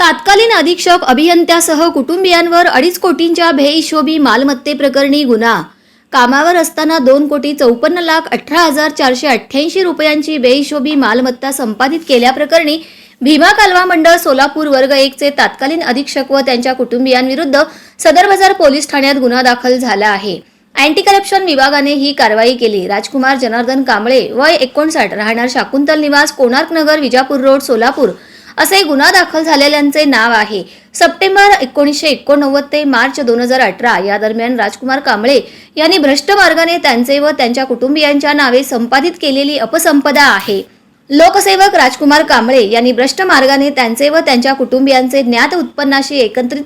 तात्कालीन अधीक्षक अभियंत्यासह कुटुंबियांवर अडीच कोटींच्या बेहिशोबी मालमत्तेप्रकरणी गुन्हा. कामावर असताना दोन कोटी चौपन्न लाख अठरा हजार चारशे अठ्ठ्याऐंशी रुपयांची बेहिशोबी मालमत्ता संपादित केल्याप्रकरणी भीमा कालवा मंडळ सोलापूर वर्ग एकचे तात्कालीन अधीक्षक व त्यांच्या कुटुंबियांविरुद्ध सदर बाजार पोलीस ठाण्यात गुन्हा दाखल झाला आहे. अँटी करप्शन विभागाने ही कारवाई केली. राजकुमार जनार्दन कांबळे वय एकोणसाठ राहणार शाकुंतल निवास कोणार्क नगर विजापूर रोड सोलापूर. असे गुन्हा दाखल झालेल्यांचे नाव आहे. सप्टेंबर एकोणीसशे एकोणनव्वद ते मार्च दोन हजार अठरा या दरम्यान राजकुमार कांबळे यांनी भ्रष्ट मार्गाने त्यांचे व त्यांच्या कुटुंबियांच्या नावे संपादित केलेली अपसंपदा आहे. लोकसेवक राजकुमार कांबळे यांनी भ्रष्ट मार्गाने त्यांचे व त्यांच्या कुटुंबियांचे ज्ञात उत्पन्नाशी एकत्रित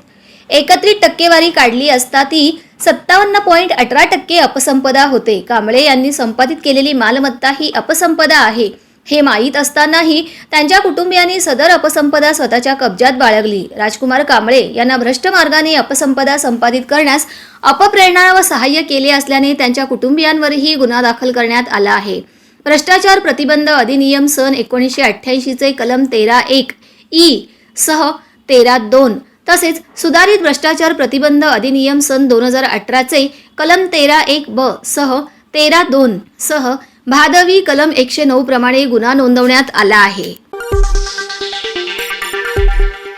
एकत्रित टक्केवारी काढली असता ती सत्तावन्न पॉईंट अठरा टक्के अपसंपदा होते. कांबळे यांनी संपादित केलेली मालमत्ता ही अपसंपदा आहे. हे माहीत असतानाही त्यांच्या कुटुंबियांनी सदर अपसंपदा स्वतःच्या कब्जात बाळगली. राजकुमार कांबळे यांना भ्रष्ट मार्गाने अपसंपदा संपादित करण्यास अपप्रेरणा व सहाय्य केले असल्याने त्यांच्या कुटुंबियांवरही गुन्हा दाखल करण्यात आला आहे. भ्रष्टाचार प्रतिबंध अधिनियम सन एकोणीसशे अठ्ठ्याऐंशीचे कलम तेरा एक ई सह तेरा दोन तसेच सुधारित भ्रष्टाचार प्रतिबंध अधिनियम सन दोन हजार अठराचे कलम तेरा एक ब सह तेरा दोन सह भादवी कलम एकशे नऊ प्रमाणे गुन्हा नोंदवण्यात आला आहे.